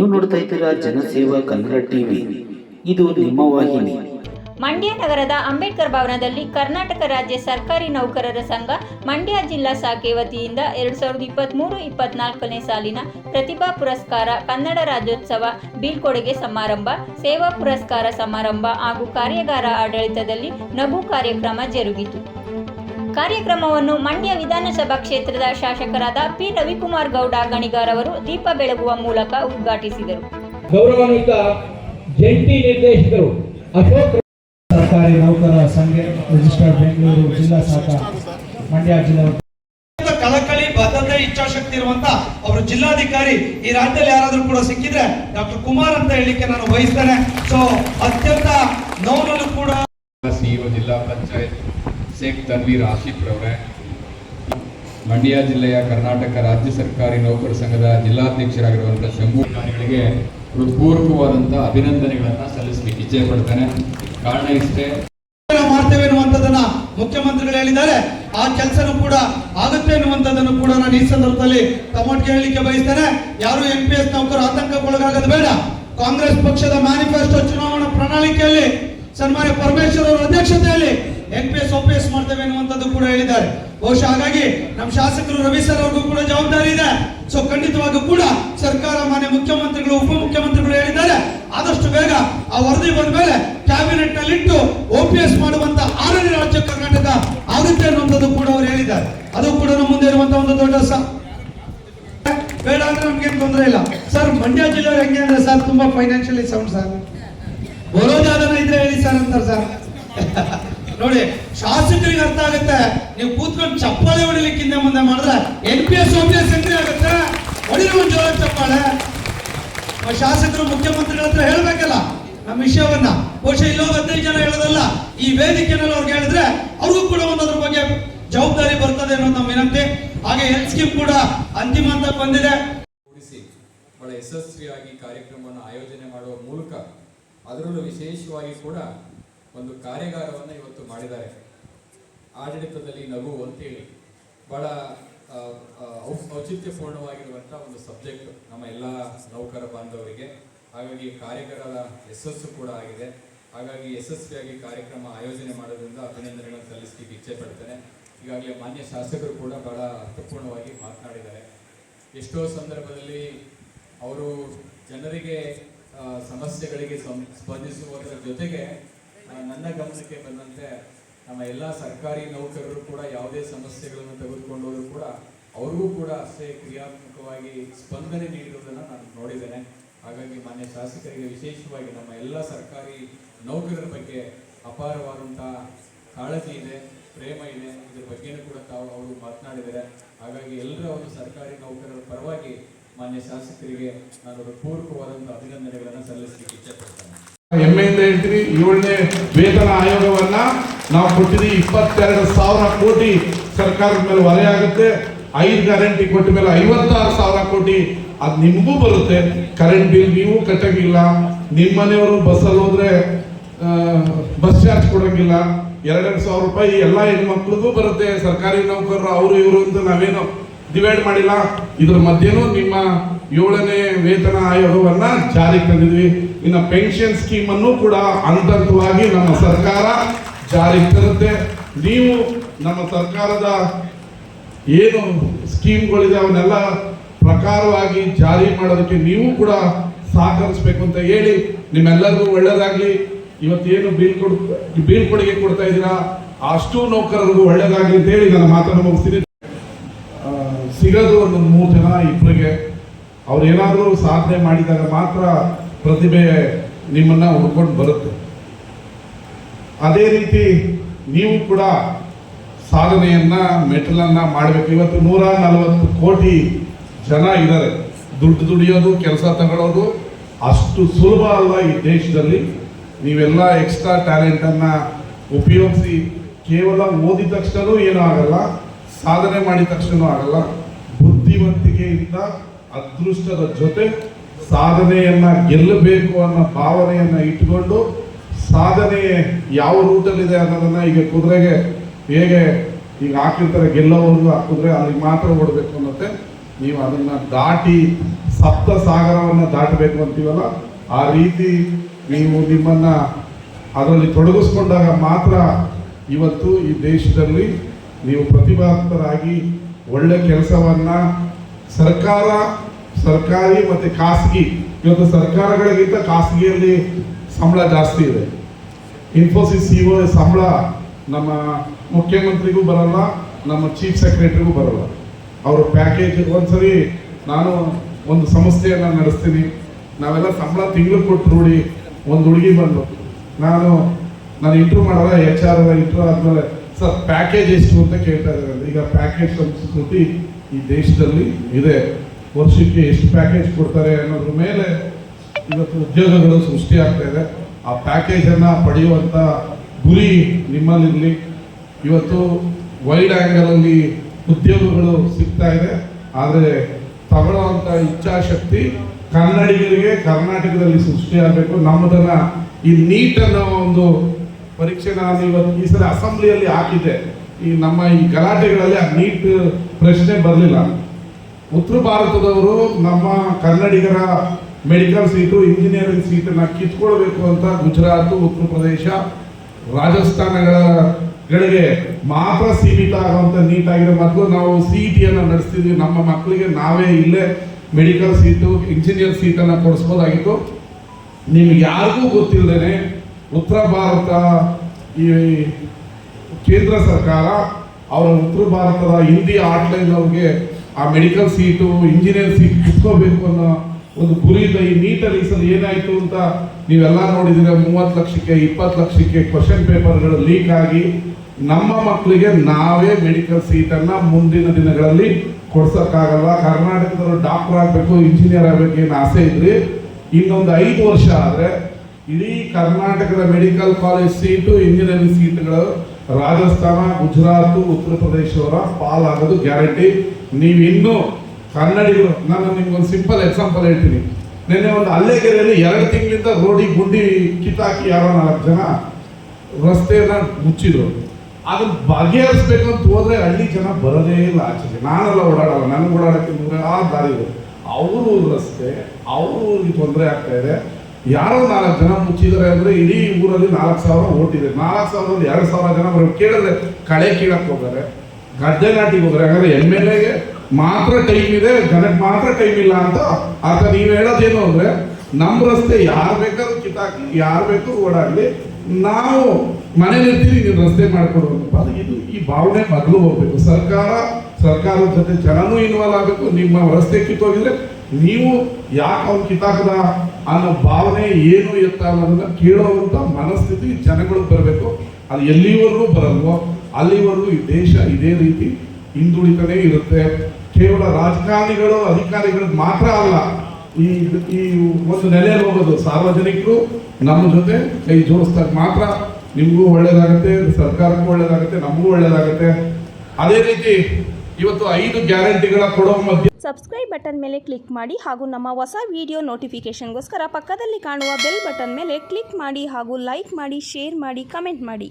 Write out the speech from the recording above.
ನೀವು ನೋಡ್ತಾ ಇದ್ದೀರಾ ಜನಸೇವಾ ಕನ್ನಡ ಟಿವಿ. ಇದು ನಿಮ್ಮ ವಾಹಿನಿ. ಮಂಡ್ಯ ನಗರದ ಅಂಬೇಡ್ಕರ್ ಭವನದಲ್ಲಿ ಕರ್ನಾಟಕ ರಾಜ್ಯ ಸರ್ಕಾರಿ ನೌಕರರ ಸಂಘ ಮಂಡ್ಯ ಜಿಲ್ಲಾ ಶಾಖೆ ವತಿಯಿಂದ ಎರಡು ಸಾವಿರದ ಇಪ್ಪತ್ತ್ಮೂರು ಇಪ್ಪತ್ನಾಲ್ಕನೇ ಸಾಲಿನ ಪ್ರತಿಭಾ ಪುರಸ್ಕಾರ ಕನ್ನಡ ರಾಜ್ಯೋತ್ಸವ ಬೀಳ್ಕೊಡುಗೆ ಸಮಾರಂಭ, ಸೇವಾ ಪುರಸ್ಕಾರ ಸಮಾರಂಭ ಹಾಗೂ ಕಾರ್ಯಾಗಾರ ಆಡಳಿತದಲ್ಲಿ ನಗು ಕಾರ್ಯಕ್ರಮ ಜರುಗಿತು. ಕಾರ್ಯಕ್ರಮವನ್ನು ಮಂಡ್ಯ ವಿಧಾನಸಭಾ ಕ್ಷೇತ್ರದ ಶಾಸಕರಾದ ಪಿ. ರವಿಕುಮಾರ್ ಗೌಡ ಗಣಿಗಾರ್ ಅವರು ದೀಪ ಬೆಳಗುವ ಮೂಲಕ ಉದ್ಘಾಟಿಸಿದರು. ಗೌರವಾನ್ವಿತ ಜಂಟಿ ನಿರ್ದೇಶಕರು ಅಶೋಕ್ ಸರ್ಕಾರಿ ನೌಕರ ಸಂಘ ರಿಜಿಸ್ಟರ್ ಬೆಂಗಳೂರು ಜಿಲ್ಲಾ ಶಾಖ ಮಂಡ್ಯ ಜಿಲ್ಲಾ ಕಳಕಳಿ ಬದ್ಧತೆ ಇಚ್ಛಾಶಕ್ತಿ ಇರುವಂತ ಅವರು ಜಿಲ್ಲಾಧಿಕಾರಿ ಈ ರಾಜ್ಯದಲ್ಲಿ ಯಾರಾದ್ರೂ ಕೂಡ ಸಿಕ್ಕಿದ್ರೆ ಡಾಕ್ಟರ್ ಕುಮಾರ್ ಅಂತ ಹೇಳಿಕ್ಕೆ ನಾನು ಬಯಸ್ತೇನೆ. ಸೊ ಅತ್ಯಂತ ನೋವಲ್ಲೂ ಕೂಡ ಸಿಇಒ ಜಿಲ್ಲಾ ಪಂಚಾಯತ್ ಶೇಖ್ ತನ್ವೀರ್ ಆಶಿಫ್ ರವರೇ, ಮಂಡ್ಯ ಜಿಲ್ಲೆಯ ಕರ್ನಾಟಕ ರಾಜ್ಯ ಸರ್ಕಾರಿ ನೌಕರ ಸಂಘದ ಜಿಲ್ಲಾಧ್ಯಕ್ಷರಾಗಿರುವಂಥ ಶಂಭು ಅಧಿಕಾರಿಗಳಿಗೆ ಹೃತ್ಪೂರ್ವಕವಾದಂಥ ಅಭಿನಂದನೆಗಳನ್ನು ಸಲ್ಲಿಸಲಿಕ್ಕೆ ಇಚ್ಛೆ ಪಡ್ತೇನೆ. ಕಾರಣ ಇಷ್ಟೇ. ಮಾಡ್ತೇವೆ ಅನ್ನುವಂಥದ್ದನ್ನ ಮುಖ್ಯಮಂತ್ರಿಗಳು ಹೇಳಿದ್ದಾರೆ. ಆ ಕೆಲಸನೂ ಕೂಡ ಆಗುತ್ತೆ ಅನ್ನುವಂಥದ್ದನ್ನು ಕೂಡ ನಾನು ಈ ಸಂದರ್ಭದಲ್ಲಿ ತಮ್ಮೊಟ್ಟಿಗೆ ಹೇಳಲಿಕ್ಕೆ ಬಯಸ್ತೇನೆ. ಯಾರು ಎನ್ ಪಿ ಎಸ್ ನೌಕರು ಆತಂಕಕ್ಕೊಳಗಾಗದು ಬೇಡ. ಕಾಂಗ್ರೆಸ್ ಪಕ್ಷದ ಮ್ಯಾನಿಫೆಸ್ಟೋ ಚುನಾವಣಾ ಪ್ರಣಾಳಿಕೆಯಲ್ಲಿ ಸನ್ಮಾನ್ಯ ಪರಮೇಶ್ವರ್ ಅವರ ಅಧ್ಯಕ್ಷತೆಯಲ್ಲಿ ಎಂ ಪಿ ಎಸ್ ಎಸ್ ಮಾಡ್ತೇವೆ ಅನ್ನುವಂಥದ್ದು ಕೂಡ ಹೇಳಿದ್ದಾರೆ. ಬಹುಶಃ ಹಾಗಾಗಿ ನಮ್ಮ ಶಾಸಕರು ರವಿ ಸರ್ ಅವ್ರಿಗೂ ಕೂಡ ಜವಾಬ್ದಾರಿ ಇದೆ. ಸೊ ಖಂಡಿತವಾಗೂ ಕೂಡ ಸರ್ಕಾರ ಮಾನ್ಯ ಮುಖ್ಯಮಂತ್ರಿಗಳು, ಉಪಮುಖ್ಯಮಂತ್ರಿಗಳು ಹೇಳಿದ್ದಾರೆ. ಆದಷ್ಟು ಬೇಗ ಆ ವರದಿ ಬಂದ ಮೇಲೆ ಕ್ಯಾಬಿನೆಟ್ನಲ್ಲಿ ಇಟ್ಟು ಎಸ್ ಮಾಡುವಂತ ಆರನೇ ರಾಜ್ಯ ಕರ್ನಾಟಕ ಆಗುತ್ತೆ ಅನ್ನುವಂಥದ್ದು ಕೂಡ ಅವರು ಹೇಳಿದ್ದಾರೆ. ಅದು ಕೂಡ ನಮ್ಮ ಮುಂದೆ ಇರುವಂತಹ ಒಂದು ದೊಡ್ಡ ಬೇಡ ಅಂದ್ರೆ ನಮ್ಗೇನು ತೊಂದರೆ ಇಲ್ಲ. ಸರ್ ಮಂಡ್ಯ ಜಿಲ್ಲೆಯವ್ರು ಹೆಂಗೆ ಅಂದ್ರೆ ಸರ್ ತುಂಬಾ ಫೈನಾನ್ಷಿಯಲಿ ಸೌಂಡ್ ಸರ್ ಬರೋದಾದ್ರೆ ಇದ್ರೆ ಹೇಳಿ ಸರ್ ಅಂತಾರೆ ಸರ್ ನೋಡಿ, ಶಾಸಕರಿಗೆ ಅರ್ಥ ಆಗುತ್ತೆ. ನೀವು ಕೂತ್ಕೊಂಡು ಚಪ್ಪಾಳೆ ಹೊಡಿಲಿಕ್ಕೆ ಹಿಂದೆ ಮುಂದೆ ಮಾಡಿದ್ರೆ N P S S entry ಆಗುತ್ತೆ. ಹೊಡಿರಿ ಒಂದು ಜೋರ ಚಪ್ಪಾಳೆ ಶಾಸಕರು, ಮುಖ್ಯಮಂತ್ರಿಗಳ ಹತ್ರ ಹೇಳ್ಬೇಕಲ್ಲ, ನಮ್ಮ ವಿಷಯವನ್ನ. ಬಹುಶಃ ಇಲ್ಲೋಗ ಹದಿನೈದು ಜನ ಹೇಳೋದಲ್ಲ, ಈ ವೇದಿಕೆನಲ್ಲಿ ಅವ್ರಿಗೆ ಹೇಳಿದ್ರೆ ಅವ್ರಿಗೂ ಕೂಡ ಒಂದು ಅದ್ರ ಬಗ್ಗೆ ಜವಾಬ್ದಾರಿ ಬರ್ತದೆ ಅನ್ನೋದು ನಮ್ಮ ವಿನಂತಿ. ಹಾಗೆ ಹೆಲ್ತ್ ಸ್ಕೀಮ್ ಕೂಡ ಅಂತಿಮ ಅಂತ ಬಂದಿದೆ. ಬಹಳ ಯಶಸ್ವಿಯಾಗಿ ಕಾರ್ಯಕ್ರಮವನ್ನು ಆಯೋಜನೆ ಮಾಡುವ ಮೂಲಕ ಅದರಲ್ಲೂ ವಿಶೇಷವಾಗಿ ಕೂಡ ಒಂದು ಕಾರ್ಯಾಗಾರವನ್ನು ಇವತ್ತು ಮಾಡಿದ್ದಾರೆ. ಆಡಳಿತದಲ್ಲಿ ನಗು ಅಂತೇಳಿ ಬಹಳ ಔಚಿತ್ಯಪೂರ್ಣವಾಗಿರುವಂಥ ಒಂದು ಸಬ್ಜೆಕ್ಟ್ ನಮ್ಮ ಎಲ್ಲ ನೌಕರ ಬಾಂಧವರಿಗೆ. ಹಾಗಾಗಿ ಕಾರ್ಯಗಾರದ ಯಶಸ್ಸು ಕೂಡ ಆಗಿದೆ. ಹಾಗಾಗಿ ಯಶಸ್ವಿಯಾಗಿ ಕಾರ್ಯಕ್ರಮ ಆಯೋಜನೆ ಮಾಡೋದ್ರಿಂದ ಅಭಿನಂದನೆಗಳನ್ನು ಸಲ್ಲಿಸಲಿಕ್ಕೆ ಇಚ್ಛೆ ಪಡ್ತೇನೆ. ಈಗಾಗಲೇ ಮಾನ್ಯ ಶಾಸಕರು ಕೂಡ ಬಹಳ ಅರ್ಥಪೂರ್ಣವಾಗಿ ಮಾತನಾಡಿದ್ದಾರೆ. ಎಷ್ಟೋ ಸಂದರ್ಭದಲ್ಲಿ ಅವರು ಜನರಿಗೆ ಸಮಸ್ಯೆಗಳಿಗೆ ಸ್ಪಂದಿಸುವುದರ ಜೊತೆಗೆ ನನ್ನ ಗಮನಕ್ಕೆ ಬಂದಂತೆ ನಮ್ಮ ಎಲ್ಲ ಸರ್ಕಾರಿ ನೌಕರರು ಕೂಡ ಯಾವುದೇ ಸಮಸ್ಯೆಗಳನ್ನು ತೆಗೆದುಕೊಂಡು ಕೂಡ ಅವ್ರಿಗೂ ಕೂಡ ಅಷ್ಟೇ ಕ್ರಿಯಾತ್ಮಕವಾಗಿ ಸ್ಪಂದನೆ ನೀಡಿರುವುದನ್ನು ನಾನು ನೋಡಿದ್ದೇನೆ. ಹಾಗಾಗಿ ಮಾನ್ಯ ಶಾಸಕರಿಗೆ ವಿಶೇಷವಾಗಿ ನಮ್ಮ ಎಲ್ಲ ಸರ್ಕಾರಿ ನೌಕರರ ಬಗ್ಗೆ ಅಪಾರವಾದಂತಹ ಕಾಳಜಿ ಇದೆ, ಪ್ರೇಮ ಇದೆ. ಇದ್ರ ಬಗ್ಗೆನೂ ಕೂಡ ತಾವು ಅವರು ಮಾತನಾಡಿದರೆ ಹಾಗಾಗಿ ಎಲ್ಲರ ಒಂದು ಸರ್ಕಾರಿ ನೌಕರರ ಪರವಾಗಿ ಮಾನ್ಯ ಶಾಸಕರಿಗೆ ನಾನು ಪೂರ್ವಕವಾದಂತಹ ಅಭಿನಂದನೆಗಳನ್ನು ಸಲ್ಲಿಸಲಿಕ್ಕೆ ಇಚ್ಛೆ ಪಡ್ತೇನೆ. ಹೆಮ್ಮೆಯಿಂದ ಹೇಳ್ತೀನಿ ಏಳನೇ ವೇತನ ಆಯೋಗವನ್ನ ನಾವು ಕೊಟ್ಟಿದ್ದೀವಿ. ಇಪ್ಪತ್ತೆರಡು ಸಾವಿರ ಕೋಟಿ ಸರ್ಕಾರದ ಮೇಲೆ ಹೊರೆ ಆಗುತ್ತೆ. ಐದು ಗ್ಯಾರಂಟಿ ಕೊಟ್ಟ ಮೇಲೆ ಐವತ್ತಾರು ಸಾವಿರ ಕೋಟಿ ಅದು ನಿಮಗೂ ಬರುತ್ತೆ. ಕರೆಂಟ್ ಬಿಲ್ ನೀವು ಕಟ್ಟಂಗಿಲ್ಲ. ನಿಮ್ಮ ಮನೆಯವರು ಬಸ್ಸಲ್ಲಿ ಹೋದ್ರೆ ಬಸ್ ಚಾರ್ಜ್ ಕೊಡಂಗಿಲ್ಲ. ಎರಡೆರಡು ಸಾವಿರ ರೂಪಾಯಿ ಎಲ್ಲ ಹೆಣ್ಮಕ್ಳಿಗೂ ಬರುತ್ತೆ. ಸರ್ಕಾರಿ ನೌಕರರು, ಅವರು, ಇವರು ಅಂತ ನಾವೇನು ಡಿವೈಡ್ ಮಾಡಿಲ್ಲ. ಇದ್ರ ಮಧ್ಯೆನೂ ನಿಮ್ಮ ಏಳನೇ ವೇತನ ಆಯೋಗವನ್ನು ಜಾರಿಗೆ ತಂದಿದ್ವಿ ಇನ್ನು ಪೆನ್ಷನ್ ಸ್ಕೀಮ್ ಅನ್ನು ಕೂಡ ಹಂತ ನಮ್ಮ ಸರ್ಕಾರ ಜಾರಿಗೆ ತರುತ್ತೆ. ನೀವು ನಮ್ಮ ಸರ್ಕಾರದ ಏನು ಸ್ಕೀಮ್ಗಳಿದೆ ಅವನ್ನೆಲ್ಲ ಪ್ರಕಾರವಾಗಿ ಜಾರಿ ಮಾಡೋದಕ್ಕೆ ನೀವು ಕೂಡ ಸಹಕರಿಸಬೇಕು ಅಂತ ಹೇಳಿ ನಿಮ್ಮೆಲ್ಲರಿಗೂ ಒಳ್ಳೆಯದಾಗಲಿ ಇವತ್ತೇನು ಬೀಳ್ಕೊಡ್ ಬೀಳ್ಕೊಡುಗೆ ಕೊಡ್ತಾ ಇದ್ದೀರಾ? ಅಷ್ಟು ನೌಕರರಿಗೂ ಒಳ್ಳೆಯದಾಗಲಿ ಅಂತ ಹೇಳಿ ನನ್ನ ಮಾತನ್ನು ಮುಗಿಸ್ತೀನಿ. ಸಿಗೋದು ಒಂದು ಮೂರು ಜನ ಇಬ್ಬರಿಗೆ ಅವ್ರು ಏನಾದರೂ ಸಾಧನೆ ಮಾಡಿದಾಗ ಮಾತ್ರ ಪ್ರತಿಭೆ ನಿಮ್ಮನ್ನ ಹುಡ್ಕೊಂಡು ಬರುತ್ತೆ. ಅದೇ ರೀತಿ ನೀವು ಕೂಡ ಸಾಧನೆಯನ್ನ ಮೆಟಲನ್ನ ಮಾಡಬೇಕು. ಇವತ್ತು ನೂರ ನಲವತ್ತು ಕೋಟಿ ಜನ ಇದ್ದಾರೆ. ದುಡ್ಡು ದುಡಿಯೋದು, ಕೆಲಸ ತಗೊಳ್ಳೋದು ಅಷ್ಟು ಸುಲಭ ಅಲ್ಲ ಈ ದೇಶದಲ್ಲಿ. ನೀವೆಲ್ಲ ಎಕ್ಸ್ಟ್ರಾ ಟ್ಯಾಲೆಂಟನ್ನು ಉಪಯೋಗಿಸಿ ಕೇವಲ ಓದಿದ ತಕ್ಷಣವೂ ಏನೂ ಆಗಲ್ಲ, ಸಾಧನೆ ಮಾಡಿದ ತಕ್ಷಣ ಆಗಲ್ಲ. ಬುದ್ಧಿವಂತಿಕೆಯಿಂದ ಅದೃಷ್ಟದ ಜೊತೆ ಸಾಧನೆಯನ್ನ ಗೆಲ್ಲಬೇಕು ಅನ್ನೋ ಭಾವನೆಯನ್ನ ಇಟ್ಕೊಂಡು ಸಾಧನೆ ಯಾವ ರೂಟಲ್ಲಿದೆ ಅನ್ನೋದನ್ನ ಈಗ ಕುದುರೆಗೆ ಹೇಗೆ ಈಗ ಹಾಕಿರ್ತಾರೆ ಗೆಲ್ಲೋವರೆಗೂ ಆ ಕುದುರೆ ಅಲ್ಲಿಗೆ ಮಾತ್ರ ಓಡಬೇಕು ಅನ್ನತ್ತೆ ನೀವು ಅದನ್ನು ದಾಟಿ ಸಪ್ತ ಸಾಗರವನ್ನು ದಾಟಬೇಕು ಅಂತೀವಲ್ಲ, ಆ ರೀತಿ ನೀವು ನಿಮ್ಮನ್ನು ಅದರಲ್ಲಿ ತೊಡಗಿಸ್ಕೊಂಡಾಗ ಮಾತ್ರ ಇವತ್ತು ಈ ದೇಶದಲ್ಲಿ ನೀವು ಪ್ರತಿಭಾವಂತರಾಗಿ ಒಳ್ಳೆ ಕೆಲಸವನ್ನು ಸರ್ಕಾರ, ಸರ್ಕಾರಿ ಮತ್ತು ಖಾಸಗಿ. ಇವತ್ತು ಸರ್ಕಾರಗಳಿಗಿಂತ ಖಾಸಗಿಯಲ್ಲಿ ಸಂಬಳ ಜಾಸ್ತಿ ಇದೆ. ಇನ್ಫೋಸಿಸ್ ಸಿ ಸಂಬಳ ನಮ್ಮ ಮುಖ್ಯಮಂತ್ರಿಗೂ ಬರಲ್ಲ, ನಮ್ಮ ಚೀಫ್ ಸೆಕ್ರೆಟರಿಗೂ ಬರಲ್ಲ. ಅವರು ಪ್ಯಾಕೇಜ್ ಒಂದ್ಸರಿ ನಾನು ಒಂದು ಸಂಸ್ಥೆಯನ್ನು ನಡೆಸ್ತೀನಿ. ನಾವೆಲ್ಲ ಸಂಬಳ ತಿಂಗಳು ಕೊಟ್ಟು ನೋಡಿ ಒಂದು ಹುಡುಗಿ ಬಂದು ನಾನು ನಾನು ಇಂಟ್ರೂ ಮಾಡಲ್ಲ ಎಚ್ ಆರ್ ಇಂಟ್ರೂ ಆದಮೇಲೆ, ಸರ್ ಪ್ಯಾಕೇಜ್ ಎಷ್ಟು? ಅಂತ ಕೇಳ್ತಾ ಇದ್ದಾರೆ. ಈಗ ಪ್ಯಾಕೇಜ್ ಸಂಸ್ಕೃತಿ ಈ ದೇಶದಲ್ಲಿ ಇದೆ. ವರ್ಷಕ್ಕೆ ಎಷ್ಟು ಪ್ಯಾಕೇಜ್ ಕೊಡ್ತಾರೆ ಅನ್ನೋದ್ರ ಮೇಲೆ ಇವತ್ತು ಉದ್ಯೋಗಗಳು ಸೃಷ್ಟಿ ಆಗ್ತಾ ಇದೆ. ಆ ಪ್ಯಾಕೇಜನ್ನು ಪಡೆಯುವಂಥ ಗುರಿ ನಿಮ್ಮಲ್ಲಿರಲಿ. ಇವತ್ತು ವೈಡ್ ಆ್ಯಂಗಲಲ್ಲಿ ಉದ್ಯೋಗಗಳು ಸಿಗ್ತಾ ಇದೆ. ಆದರೆ ತಗೊಳ್ಳುವಂಥ ಇಚ್ಛಾಶಕ್ತಿ ಕನ್ನಡಿಗರಿಗೆ ಕರ್ನಾಟಕದಲ್ಲಿ ಸೃಷ್ಟಿಯಾಗಬೇಕು ನಮ್ಮದನ್ನ ಈ ನೀಟ್ ಅನ್ನೋ ಒಂದು ಪರೀಕ್ಷೆ ನಾನು ಇವತ್ತು ಈ ಸಲ ಅಸೆಂಬ್ಲಿಯಲ್ಲಿ ಹಾಕಿದ್ದೆ. ಈ ನಮ್ಮ ಈ ಗಲಾಟೆಗಳಲ್ಲಿ ಆ ನೀಟ್ ಪ್ರಶ್ನೆ ಬರಲಿಲ್ಲ. ಉತ್ತರ ಭಾರತದವರು ನಮ್ಮ ಕನ್ನಡಿಗರ ಮೆಡಿಕಲ್ ಸೀಟು ಇಂಜಿನಿಯರಿಂಗ್ ಸೀಟನ್ನು ಕಿತ್ಕೊಳ್ಬೇಕು ಅಂತ ಗುಜರಾತ್, ಉತ್ತರ ಪ್ರದೇಶ, ರಾಜಸ್ಥಾನಗಳಿಗೆ ಮಾತ್ರ ಸೀಮಿತ ಆಗುವಂಥ ನೀಟ್ ಆಗಿರೋ ಮೊದಲು ನಾವು ಸಿ ಟಿಯನ್ನು ನಡೆಸ್ತಿದ್ವಿ. ನಮ್ಮ ಮಕ್ಕಳಿಗೆ ನಾವೇ ಇಲ್ಲೇ ಮೆಡಿಕಲ್ ಸೀಟು ಇಂಜಿನಿಯರ್ ಸೀಟನ್ನು ಕೊಡಿಸ್ಬೋದಾಗಿತ್ತು. ನಿಮ್ಗೆ ಯಾರಿಗೂ ಗೊತ್ತಿಲ್ಲದೇ ಉತ್ತರ ಭಾರತ ಈ ಕೇಂದ್ರ ಸರ್ಕಾರ ಅವರ ಉತ್ತರ ಭಾರತದ ಹಿಂದಿ ಆಟ್ಲೈನ್ ಅವ್ರಿಗೆ ಆ ಮೆಡಿಕಲ್ ಸೀಟು ಇಂಜಿನಿಯರ್ ಸೀಟ್ ಕುತ್ಕೋಬೇಕು ಅನ್ನೋ ಒಂದು ಗುರಿಯಿಂದ ಈ ನೀಟಲ್ಲಿ ಸಲ ಏನಾಯಿತು ಅಂತ ನೀವೆಲ್ಲ ನೋಡಿದ್ರೆ ಮೂವತ್ತು ಲಕ್ಷಕ್ಕೆ, ಇಪ್ಪತ್ತು ಲಕ್ಷಕ್ಕೆ ಕ್ವಶನ್ ಪೇಪರ್ಗಳು ಲೀಕ್ ಆಗಿ ನಮ್ಮ ಮಕ್ಕಳಿಗೆ ನಾವೇ ಮೆಡಿಕಲ್ ಸೀಟನ್ನು ಮುಂದಿನ ದಿನಗಳಲ್ಲಿ ಕೊಡ್ಸೋಕ್ಕಾಗಲ್ಲ ಕರ್ನಾಟಕದವರು ಡಾಕ್ಟರ್ ಆಗಬೇಕು ಇಂಜಿನಿಯರ್ ಆಗಬೇಕು ಏನು ಆಸೆ ಇದ್ರಿ? ಇನ್ನೊಂದು ಐದು ವರ್ಷ ಆದರೆ ಇಡೀ ಕರ್ನಾಟಕದ ಮೆಡಿಕಲ್ ಕಾಲೇಜ್ ಸೀಟು ಇಂಜಿನಿಯರಿಂಗ್ ಸೀಟ್ಗಳು ರಾಜಸ್ಥಾನ, ಗುಜರಾತ್, ಉತ್ತರ ಪ್ರದೇಶವರ ಪಾಲಾಗೋದು ಗ್ಯಾರಂಟಿ. ನೀವು ಇನ್ನೂ ಕನ್ನಡಿಗರು, ನಾನು ನಿಮ್ಗೊಂದು ಸಿಂಪಲ್ ಎಕ್ಸಾಂಪಲ್ ಹೇಳ್ತೀನಿ. ನಿನ್ನೆ ಒಂದು ಹಲ್ಲೆಗೆರೆಯಲ್ಲಿ ಎರಡು ತಿಂಗಳಿಂದ ರೋಡಿಗೆ ಗುಂಡಿ ಕಿತ್ತಾಕಿ ಯಾರೋ ನಾಲ್ಕು ಜನ ರಸ್ತೆಯನ್ನ ಮುಚ್ಚಿದ್ರು. ಅದನ್ನ ಬಗೆಹರಿಸ್ಬೇಕು ಅಂತ ಹೋದ್ರೆ ಹಳ್ಳಿ ಜನ ಬರೋದೇ ಇಲ್ಲ ಆಚೆಗೆ. ನಾನೆಲ್ಲ ಓಡಾಡಲ್ಲ, ನನಗೆ ಓಡಾಡಕ್ಕೆ ಆ ದಾರಿ ಅವ್ರ ರಸ್ತೆ, ಅವ್ರ ಊರಿಗೆ ತೊಂದರೆ ಆಗ್ತಾ ಇದೆ. ಯಾರೋ ನಾಲ್ಕು ಜನ ಮುಚ್ಚಿದ್ದಾರೆ ಅಂದ್ರೆ ಇಡೀ ಊರಲ್ಲಿ ನಾಲ್ಕು ಸಾವಿರ ಓಟಿದೆ ನಾಲ್ಕು ಸಾವಿರದಲ್ಲಿ ಎರಡು ಸಾವಿರ ಜನ ಬರೋ ಕೇಳಿದ್ರೆ ಕಳೆ ಕೀಳಕ್ಕೆ ಹೋಗಾರೆ ಗದ್ದೆ ನಾಟಿಗೆ ಹೋದ್ರೆ ಹಾಗಾದ್ರೆ ಎಂ ಎಲ್ ಎಗೆ ಮಾತ್ರ ಟೈಮ್ ಇದೆ, ಜನಕ್ಕೆ ಮಾತ್ರ ಟೈಮ್ ಇಲ್ಲ ಅಂತ ಆತ ನೀವು ಹೇಳೋದೇನು ಅಂದ್ರೆ ನಮ್ಮ ರಸ್ತೆ ಯಾರು ಬೇಕಾದ್ರೂ ಕಿತ್ತಾಕಿ ಯಾರು ಬೇಕಾದ್ರೂ ಓಡಾಡಲಿ, ನಾವು ಮನೇಲಿರ್ತೀವಿ ನೀವು ರಸ್ತೆ ಮಾಡ್ಕೊಡುವಂತಪ್ಪ. ಅದು ಇದು ಈ ಭಾವನೆ ಮೊದಲು ಹೋಗ್ಬೇಕು. ಸರ್ಕಾರ, ಸರ್ಕಾರದ ಜೊತೆ ಜನನೂ ಇನ್ವಾಲ್ವ್ ಆಗಬೇಕು. ನಿಮ್ಮ ರಸ್ತೆ ಕಿತ್ತೋಗಿದ್ರೆ ನೀವು ಯಾಕೆ ಅವ್ನು ಕಿತ್ತಾಕದ ಅನ್ನೋ ಭಾವನೆ ಏನು ಎತ್ತ ಅನ್ನೋದನ್ನ ಕೇಳುವಂತ ಮನಸ್ಥಿತಿ ಜನಗಳು ಬರಬೇಕು. ಅದು ಎಲ್ಲಿವರೆಗೂ ಬರಲ್ವೋ, ಅಲ್ಲಿವರೆಗೂ ಈ ದೇಶ ಇದೇ ರೀತಿ ಹಿಂದುಳಿತಾನೇ ಇರುತ್ತೆ. ಕೇವಲ ರಾಜಕಾರಣಿಗಳು ಅಧಿಕಾರಿಗಳು ಮಾತ್ರ ಅಲ್ಲ, ಈ ಈ ಒಂದು ನೆಲೆಯಲ್ಲಿ ಹೋಗೋದು ಸಾರ್ವಜನಿಕರು ನಮ್ಮ ಜೊತೆ ಕೈ ಜೋಡಿಸ್ದಾಗ ಮಾತ್ರ ನಿಮಗೂ ಒಳ್ಳೇದಾಗುತ್ತೆ, ಸರ್ಕಾರಕ್ಕೂ ಒಳ್ಳೇದಾಗುತ್ತೆ, ನಮಗೂ ಒಳ್ಳೇದಾಗುತ್ತೆ. ಅದೇ ರೀತಿ ಇವತ್ತು ಐದು ಗ್ಯಾರಂಟಿಗಳ ಕೊಡುವ ಮಧ್ಯ ಸಬ್ಸ್ಕ್ರೈಬ್ ಬಟನ್ ಮೇಲೆ ಕ್ಲಿಕ್ ಮಾಡಿ ಹಾಗೂ ನಮ್ಮ ಹೊಸ ವಿಡಿಯೋ ನೋಟಿಫಿಕೇಶನ್ಗೋಸ್ಕರ ಪಕ್ಕದಲ್ಲಿ ಕಾಣುವ ಬೆಲ್ ಬಟನ್ ಮೇಲೆ ಕ್ಲಿಕ್ ಮಾಡಿ ಹಾಗೂ ಲೈಕ್ ಮಾಡಿ ಶೇರ್ ಮಾಡಿ ಕಮೆಂಟ್ ಮಾಡಿ.